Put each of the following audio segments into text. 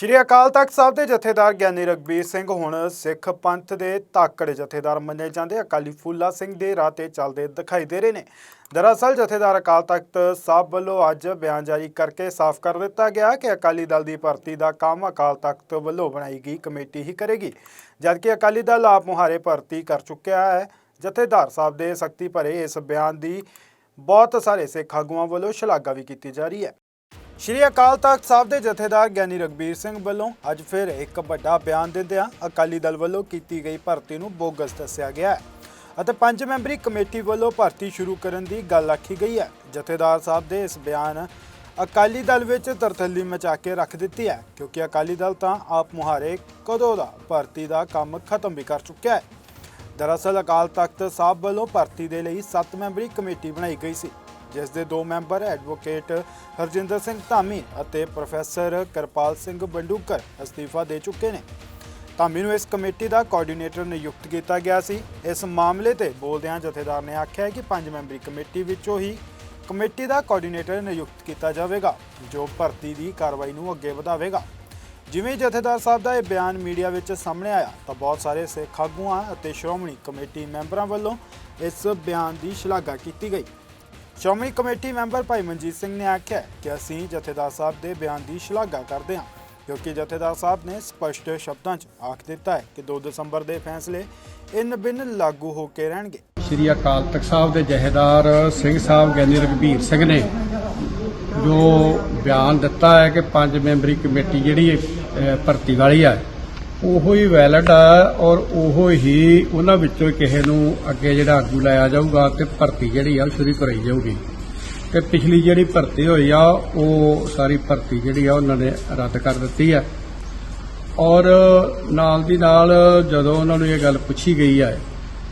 ਸ਼੍ਰੀ ਅਕਾਲ ਤਖਤ ਸਾਹਿਬ ਦੇ ਜਥੇਦਾਰ ਗਿਆਨੀ ਰਗਬੀਰ ਸਿੰਘ ਹੁਣ ਸਿੱਖ ਪੰਥ ਦੇ ਧਾਕੜ ਜਥੇਦਾਰ ਮੰਨੇ ਜਾਂਦੇ। ਅਕਾਲੀ ਫੂਲਾ ਸਿੰਘ ਦੇ ਰਾਹ ਤੇ ਚੱਲਦੇ ਦਿਖਾਈ ਦੇ ਰਹੇ ਨੇ। ਦਰਅਸਲ ਜਥੇਦਾਰ ਅਕਾਲ ਤਖਤ ਸਾਹਿਬ ਵੱਲੋਂ ਅੱਜ ਬਿਆਨ ਜਾਰੀ ਕਰਕੇ ਸਾਫ਼ ਕਰ ਦਿੱਤਾ ਗਿਆ ਕਿ ਅਕਾਲੀ ਦਲ ਦੀ ਭਰਤੀ ਦਾ ਕੰਮ ਅਕਾਲ ਤਖਤ ਵੱਲੋਂ ਬਣਾਈ ਗਈ ਕਮੇਟੀ ਹੀ ਕਰੇਗੀ। ਜਦਕਿ ਅਕਾਲੀ ਦਲ ਆਪ ਮੁਹਾਰੇ ਭਰਤੀ ਕਰ ਚੁੱਕਿਆ ਹੈ, ਜਥੇਦਾਰ ਸਾਹਿਬ ਦੇ ਸਖਤੀ ਭਰੇ ਇਸ ਬਿਆਨ ਦੀ ਬਹੁਤ ਸਾਰੇ ਸਿੱਖ ਆਗੂਆਂ ਵੱਲੋਂ ਸ਼ਲਾਘਾ ਵੀ ਕੀਤੀ ਜਾ ਰਹੀ ਹੈ। ਸ਼੍ਰੀ ਅਕਾਲ ਤਖਤ ਸਾਹਿਬ ਦੇ ਜਥੇਦਾਰ ਗਿਆਨੀ ਰਗਬੀਰ ਸਿੰਘ ਵੱਲੋਂ ਅੱਜ ਫਿਰ ਇੱਕ ਵੱਡਾ ਬਿਆਨ ਦਿੰਦਿਆਂ ਅਕਾਲੀ ਦਲ ਵੱਲੋਂ ਕੀਤੀ ਗਈ ਭਰਤੀ ਨੂੰ ਬੋਗਸ ਦੱਸਿਆ ਗਿਆ ਹੈ ਅਤੇ ਪੰਜ ਮੈਂਬਰੀ ਕਮੇਟੀ ਵੱਲੋਂ ਭਰਤੀ ਸ਼ੁਰੂ ਕਰਨ ਦੀ ਗੱਲ ਆਖੀ ਗਈ ਹੈ। ਜਥੇਦਾਰ ਸਾਹਿਬ ਦੇ ਇਸ ਬਿਆਨ ਅਕਾਲੀ ਦਲ ਵਿੱਚ ਤਰਥੱਲੀ ਮਚਾ ਕੇ ਰੱਖ ਦਿੱਤੀ ਹੈ, ਕਿਉਂਕਿ ਅਕਾਲੀ ਦਲ ਤਾਂ ਆਪ ਮੁਹਾਰੇ ਕਦੋਂ ਦਾ ਭਰਤੀ ਦਾ ਕੰਮ ਖਤਮ ਵੀ ਕਰ ਚੁੱਕਿਆ ਹੈ। ਦਰਅਸਲ ਅਕਾਲ ਤਖਤ ਸਾਹਿਬ ਵੱਲੋਂ ਭਰਤੀ ਦੇ ਲਈ 7 ਮੈਂਬਰੀ ਕਮੇਟੀ ਬਣਾਈ ਗਈ ਸੀ। ਜਿਸ ਦੇ ਦੋ ਮੈਂਬਰ ਐਡਵੋਕੇਟ ਹਰਜਿੰਦਰ ਸਿੰਘ ਧਾਮੀ ਅਤੇ ਪ੍ਰੋਫੈਸਰ ਕਿਰਪਾਲ ਸਿੰਘ ਬੰਡੂਕਰ ਅਸਤੀਫਾ ਦੇ ਚੁੱਕੇ ਨੇ। ਧਾਮੀ ਨੂੰ ਇਸ ਕਮੇਟੀ ਦਾ ਕੋਆਰਡੀਨੇਟਰ ਨਿਯੁਕਤ ਕੀਤਾ ਗਿਆ ਸੀ। ਇਸ ਮਾਮਲੇ ਤੇ ਬੋਲਦਿਆਂ ਜਥੇਦਾਰ ਨੇ ਆਖਿਆ ਕਿ ਪੰਜ ਮੈਂਬਰੀ ਕਮੇਟੀ ਵਿੱਚੋਂ ਹੀ ਕਮੇਟੀ ਦਾ ਕੋਆਰਡੀਨੇਟਰ ਨਿਯੁਕਤ ਕੀਤਾ ਜਾਵੇਗਾ, ਜੋ ਭਰਤੀ ਦੀ ਕਾਰਵਾਈ ਨੂੰ ਅੱਗੇ ਵਧਾਵੇਗਾ। ਜਿਵੇਂ ਜਥੇਦਾਰ ਸਾਹਿਬ ਦਾ ਇਹ ਬਿਆਨ ਮੀਡੀਆ ਵਿੱਚ ਸਾਹਮਣੇ ਆਇਆ, ਤਾਂ ਬਹੁਤ ਸਾਰੇ ਸਿੱਖ ਆਗੂਆਂ ਅਤੇ ਸ਼੍ਰੋਮਣੀ ਕਮੇਟੀ ਮੈਂਬਰਾਂ ਵੱਲੋਂ ਇਸ ਬਿਆਨ ਦੀ ਸ਼ਲਾਘਾ ਕੀਤੀ ਗਈ। ਸ਼੍ਰੋਮਣੀ ਕਮੇਟੀ ਮੈਂਬਰ ਭਾਈ ਮਨਜੀਤ ਸਿੰਘ ਨੇ ਆਖਿਆ ਕਿ ਅਸੀਂ ਜਥੇਦਾਰ ਸਾਹਿਬ ਦੇ ਬਿਆਨ ਦੀ ਸ਼ਲਾਘਾ ਕਰਦੇ ਹਾਂ, ਕਿਉਂਕਿ ਜਥੇਦਾਰ ਸਾਹਿਬ ਨੇ ਸਪਸ਼ਟ ਸ਼ਬਦਾਂ 'ਚ ਆਖ ਦਿੱਤਾ ਹੈ ਕਿ 2 ਦਸੰਬਰ ਦੇ ਫੈਸਲੇ ਇਨ ਬਿਨ ਲਾਗੂ ਹੋ ਕੇ ਰਹਿਣਗੇ। ਸ੍ਰੀ ਅਕਾਲ ਤਖਤ ਸਾਹਿਬ ਦੇ ਜਹੇਦਾਰ ਸਿੰਘ ਸਾਹਿਬ ਗਿਆਨੀ ਰਘਬੀਰ ਸਿੰਘ ਨੇ ਜੋ ਬਿਆਨ ਦਿੱਤਾ ਹੈ ਕਿ ਪੰਜ ਮੈਂਬਰੀ ਕਮੇਟੀ ਜਿਹੜੀ ਭਰਤੀ ਵਾਲੀ ਆ ਉਹੋ ਹੀ ਵੈਲਿਡ ਆ ਔਰ ਉਹੋ ਹੀ ਉਹਨਾਂ ਵਿੱਚੋਂ ਕਿਸੇ ਨੂੰ ਅੱਗੇ ਜਿਹੜਾ ਆਗੂ ਲਾਇਆ ਜਾਊਗਾ ਤੇ ਭਰਤੀ ਜਿਹੜੀ ਆ ਉਹ ਸ਼ੁਰੂ ਕਰਾਈ ਜਾਊਗੀ। ਤੇ ਪਿਛਲੀ ਜਿਹੜੀ ਭਰਤੀ ਹੋਈ ਆ, ਉਹ ਸਾਰੀ ਭਰਤੀ ਜਿਹੜੀ ਆ ਉਹਨਾਂ ਨੇ ਰੱਦ ਕਰ ਦਿੱਤੀ ਆ। ਔਰ ਨਾਲ ਦੀ ਨਾਲ ਜਦੋਂ ਉਹਨਾਂ ਨੂੰ ਇਹ ਗੱਲ ਪੁੱਛੀ ਗਈ ਹੈ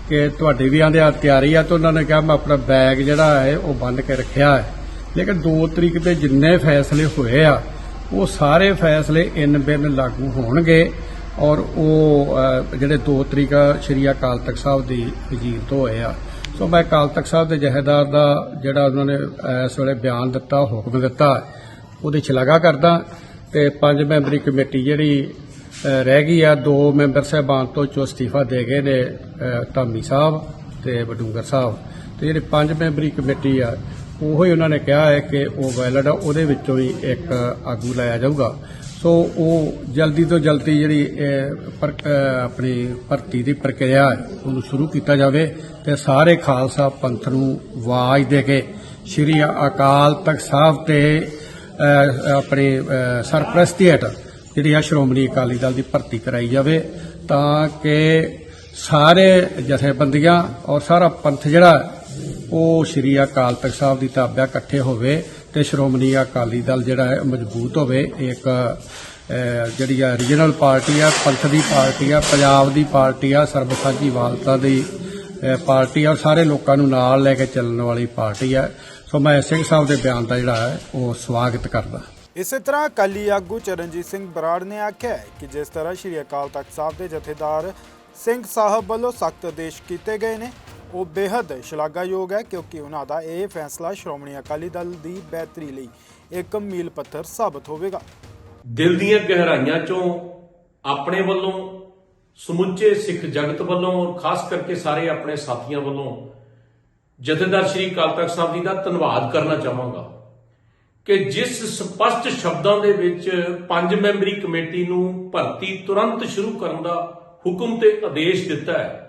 ਕਿ ਤੁਹਾਡੇ ਵੀ ਆਂਦੇ ਆ ਤਿਆਰੀ ਆ, ਤਾਂ ਉਹਨਾਂ ਨੇ ਕਿਹਾ ਮੈਂ ਆਪਣਾ ਬੈਗ ਜਿਹੜਾ ਹੈ ਉਹ ਬੰਦ ਕੇ ਰੱਖਿਆ ਹੈ। ਲੇਕਿਨ 2 ਤਰੀਕ ਤੇ ਜਿੰਨੇ ਫੈਸਲੇ ਹੋਏ ਆ, ਉਹ ਸਾਰੇ ਫੈਸਲੇ ਇਨ ਬਿਨ ਲਾਗੂ ਹੋਣਗੇ। ਔਰ ਉਹ ਜਿਹੜੇ ਦੋ ਤਰੀਕਾ ਸ਼੍ਰੀ ਅਕਾਲ ਤਖਤ ਸਾਹਿਬ ਦੀ ਵਜ਼ੀਰ ਤੋਂ ਹੋਏ ਆ। ਸੋ ਮੈਂ ਅਕਾਲ ਤਖਤ ਸਾਹਿਬ ਦੇ ਜਹੇਦਾਰ ਦਾ ਜਿਹੜਾ ਉਹਨਾਂ ਨੇ ਇਸ ਵੇਲੇ ਬਿਆਨ ਦਿੱਤਾ, ਹੁਕਮ ਦਿੱਤਾ, ਉਹਦੀ ਸ਼ਲਾਘਾ ਕਰਦਾ। ਤੇ ਪੰਜ ਮੈਂਬਰੀ ਕਮੇਟੀ ਜਿਹੜੀ ਰਹਿ ਗਈ ਆ, ਦੋ ਮੈਂਬਰ ਸਾਹਿਬਾਨ ਤੋਂ ਚੋ ਅਸਤੀਫਾ ਦੇ ਗਏ ਨੇ ਧਾਮੀ ਸਾਹਿਬ ਤੇ ਬਡੂੰਗਰ ਸਾਹਿਬ। ਤੇ ਜਿਹੜੀ ਪੰਜ ਮੈਂਬਰੀ ਕਮੇਟੀ ਆ ਉਹੋ ਹੀ ਉਹਨਾਂ ਨੇ ਕਿਹਾ ਹੈ ਕਿ ਉਹ ਵੈਲਿਡ ਆ ਉਹਦੇ ਵਿੱਚੋਂ ਹੀ ਇੱਕ ਆਗੂ ਲਾਇਆ ਜਾਊਗਾ। ਸੋ ਉਹ ਜਲਦੀ ਤੋਂ ਜਲਦੀ ਜਿਹੜੀ ਆਪਣੀ ਭਰਤੀ ਦੀ ਪ੍ਰਕਿਰਿਆ ਉਹਨੂੰ ਸ਼ੁਰੂ ਕੀਤਾ ਜਾਵੇ ਤੇ ਸਾਰੇ ਖਾਲਸਾ ਪੰਥ ਨੂੰ ਆਵਾਜ਼ ਦੇ ਕੇ ਸ਼੍ਰੀ ਅਕਾਲ ਤਖਤ ਸਾਹਿਬ ਤੇ ਅਹ, ਆਪਣੀ ਸਰਪ੍ਰਸਤੀ ਹੇਠ ਜਿਹੜੀ ਆ ਸ਼੍ਰੋਮਣੀ ਅਕਾਲੀ ਦਲ ਦੀ ਭਰਤੀ ਕਰਾਈ ਜਾਵੇ ਤਾਂ ਕਿ ਸਾਰੇ ਜਥੇਬੰਦੀਆਂ ਔਰ ਸਾਰਾ ਪੰਥ ਜਿਹੜਾ ਉਹ ਸ਼੍ਰੀ ਅਕਾਲ ਤਖਤ ਸਾਹਿਬ ਦੀ ਤਾਬਿਆ ਇਕੱਠੇ ਹੋਵੇ ਤੇ ਸ਼੍ਰੋਮਣੀ ਅਕਾਲੀ ਦਲ ਜਿਹੜਾ ਹੈ ਮਜ਼ਬੂਤ ਹੋਵੇ। ਇੱਕ ਜਿਹੜੀ ਆ ਰੀਜਨਲ ਪਾਰਟੀ ਆ, ਪੰਥ ਦੀ ਪਾਰਟੀ ਆ, ਪੰਜਾਬ ਦੀ ਪਾਰਟੀ ਆ ਸਰਬਸਾਂਝੀ ਵਾਲਤਾ ਦੀ ਪਾਰਟੀ ਆ, ਔਰ ਸਾਰੇ ਲੋਕਾਂ ਨੂੰ ਨਾਲ ਲੈ ਕੇ ਚੱਲਣ ਵਾਲੀ ਪਾਰਟੀ ਆ। ਸੋ ਮੈਂ ਸਿੰਘ ਸਾਹਿਬ ਦੇ ਬਿਆਨ ਦਾ ਜਿਹੜਾ ਹੈ, ਉਹ ਸਵਾਗਤ ਕਰਦਾ। ਇਸੇ ਤਰ੍ਹਾਂ ਅਕਾਲੀ ਆਗੂ ਚਰਨਜੀਤ ਸਿੰਘ ਬਰਾੜ ਨੇ ਆਖਿਆ ਕਿ ਜਿਸ ਤਰ੍ਹਾਂ ਸ਼੍ਰੀ ਅਕਾਲ ਤਖਤ ਸਾਹਿਬ ਦੇ ਜਥੇਦਾਰ ਸਿੰਘ ਸਾਹਿਬ ਵੱਲੋਂ ਸਖਤ ਆਦੇਸ਼ ਕੀਤੇ ਗਏ ਨੇ ਉਹ ਬੇहद ਸ਼ਲਾਘਾਯੋਗ ਹੈ ਕਿਉਂਕਿ ਉਹਨਾਂ ਦਾ ਇਹ ਫੈਸਲਾ ਸ਼੍ਰੋਮਣੀ ਅਕਾਲੀ ਦਲ ਦੀ ਬਿਹਤਰੀ ਲਈ ਇੱਕ ਮੀਲ ਪੱਥਰ ਸਾਬਤ ਹੋਵੇਗਾ। ਦਿਲ ਦੀਆਂ ਗਹਿਰਾਈਆਂ ਚੋਂ ਆਪਣੇ ਵੱਲੋਂ, ਸਮੁੱਚੇ ਸਿੱਖ ਜਗਤ ਵੱਲੋਂ ਔਰ ਖਾਸ ਕਰਕੇ ਸਾਰੇ ਆਪਣੇ ਸਾਥੀਆਂ ਵੱਲੋਂ ਜਥੇਦਾਰ ਸ਼੍ਰੀ ਅਕਾਲ ਤਖਤ ਸਾਹਿਬ ਜੀ ਦਾ ਧੰਨਵਾਦ ਕਰਨਾ ਚਾਹਾਂਗਾ ਕਿ ਜਿਸ ਸਪਸ਼ਟ ਸ਼ਬਦਾਂ ਦੇ ਵਿੱਚ ਪੰਜ ਮੈਂਬਰੀ ਕਮੇਟੀ ਨੂੰ ਭਰਤੀ ਤੁਰੰਤ ਸ਼ੁਰੂ ਕਰਨ ਦਾ ਹੁਕਮ ਤੇ ਆਦੇਸ਼ ਦਿੱਤਾ ਹੈ।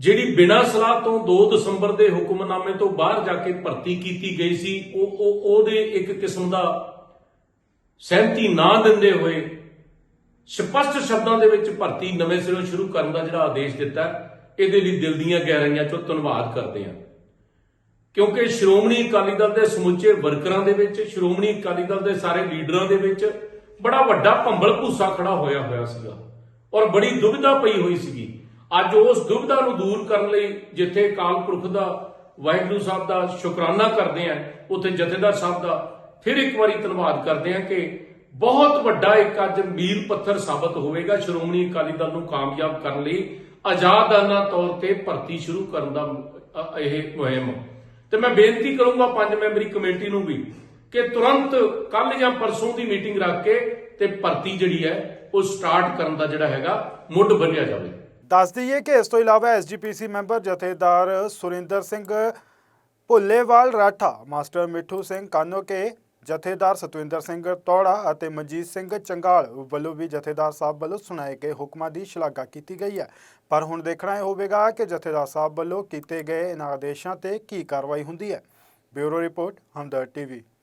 ਜਿਹੜੀ ਬਿਨਾਂ ਸਲਾਹ ਤੋਂ 2 ਦਸੰਬਰ ਦੇ ਹੁਕਮਨਾਮੇ ਤੋਂ ਬਾਹਰ ਜਾ ਕੇ ਭਰਤੀ ਕੀਤੀ ਗਈ ਸੀ, ਉਹ ਉਹ, ਉਹਦੇ ਇੱਕ ਕਿਸਮ ਦਾ ਸਹਿਮਤੀ ਨਾ ਦਿੰਦੇ ਹੋਏ ਸਪਸ਼ਟ ਸ਼ਬਦਾਂ ਦੇ ਵਿੱਚ ਭਰਤੀ ਨਵੇਂ ਸਿਰੋਂ ਸ਼ੁਰੂ ਕਰਨ ਦਾ ਜਿਹੜਾ ਆਦੇਸ਼ ਦਿੱਤਾ, ਇਹਦੇ ਲਈ ਦਿਲ ਦੀਆਂ ਗਹਿਰਾਈਆਂ ਚੋਂ ਧੰਨਵਾਦ ਕਰਦੇ ਹਾਂ। ਕਿਉਂਕਿ ਸ਼੍ਰੋਮਣੀ ਅਕਾਲੀ ਦਲ ਦੇ ਸਮੁੱਚੇ ਵਰਕਰਾਂ ਦੇ ਵਿੱਚ, ਸ਼੍ਰੋਮਣੀ ਅਕਾਲੀ ਦਲ ਦੇ ਸਾਰੇ ਲੀਡਰਾਂ ਦੇ ਵਿੱਚ ਬੜਾ ਵੱਡਾ ਭੰਬਲ ਭੂਸਾ ਖੜਾ ਹੋਇਆ ਹੋਇਆ ਸੀਗਾ ਔਰ ਬੜੀ ਦੁਵਿਧਾ ਪਈ ਹੋਈ ਸੀਗੀ। ਅੱਜ ਉਸ ਦੁਵਿਧਾ ਨੂੰ ਦੂਰ ਕਰਨ ਲਈ ਜਿੱਥੇ ਅਕਾਲ ਪੁਰਖ ਦਾ, ਵਾਹਿਗੁਰੂ ਸਾਹਿਬ ਦਾ ਸ਼ੁਕਰਾਨਾ ਕਰਦੇ ਆਂ, ਉੱਥੇ ਜਥੇਦਾਰ ਸਾਹਿਬ ਦਾ ਫਿਰ ਇੱਕ ਵਾਰੀ ਧੰਨਵਾਦ ਕਰਦੇ ਆਂ ਕਿ ਬਹੁਤ ਵੱਡਾ ਇੱਕ ਅੱਜ ਮੀਲ ਪੱਥਰ ਸਾਬਤ ਹੋਵੇਗਾ ਸ਼੍ਰੋਮਣੀ ਅਕਾਲੀ ਦਲ ਨੂੰ ਕਾਮਯਾਬ ਕਰਨ ਲਈ ਆਜ਼ਾਦਾਨਾ ਤੌਰ ਤੇ ਭਰਤੀ ਸ਼ੁਰੂ ਕਰਨ ਦਾ ਇਹ ਮੁਹਿੰਮ। ਤੇ ਮੈਂ ਬੇਨਤੀ ਕਰੂੰਗਾ ਪੰਜ ਮੈਂਬਰੀ ਕਮੇਟੀ ਨੂੰ ਵੀ ਕਿ ਤੁਰੰਤ ਕੱਲ ਜਾਂ ਪਰਸੋਂ ਦੀ ਮੀਟਿੰਗ ਰੱਖ ਕੇ ਤੇ ਭਰਤੀ ਜਿਹੜੀ ਹੈ, ਉਹ ਸਟਾਰਟ ਕਰਨ ਦਾ ਜਿਹੜਾ ਹੈਗਾ ਮੁੱਢ ਬੰਨਿਆ ਜਾਵੇ। ਦੱਸ ਦਈਏ ਕਿ ਇਸ ਤੋਂ ਇਲਾਵਾ ਐਸਜੀਪੀਸੀ ਮੈਂਬਰ ਜਥੇਦਾਰ ਸੁਰਿੰਦਰ ਸਿੰਘ ਭੁੱਲੇਵਾਲ ਰਾਠਾ, ਮਾਸਟਰ ਮਿੱਠੂ ਸਿੰਘ ਕਾਨੋਕੇ, ਜਥੇਦਾਰ ਸਤਵਿੰਦਰ ਸਿੰਘ ਤੌੜਾ ਅਤੇ ਮਨਜੀਤ ਸਿੰਘ ਚੰਗਾਲ ਵੱਲੋਂ ਵੀ ਜਥੇਦਾਰ ਸਾਹਿਬ ਵੱਲੋਂ ਸੁਣਾਏ ਗਏ ਹੁਕਮਾਂ ਦੀ ਸ਼ਲਾਘਾ ਕੀਤੀ ਗਈ ਹੈ। ਪਰ ਹੁਣ ਦੇਖਣਾ ਇਹ ਹੋਵੇਗਾ ਕਿ ਜਥੇਦਾਰ ਸਾਹਿਬ ਵੱਲੋਂ ਕੀਤੇ ਗਏ ਇਹਨਾਂ ਆਦੇਸ਼ਾਂ ਤੇ ਕੀ ਕਾਰਵਾਈ ਹੁੰਦੀ ਹੈ। Bureau report Hamdard TV.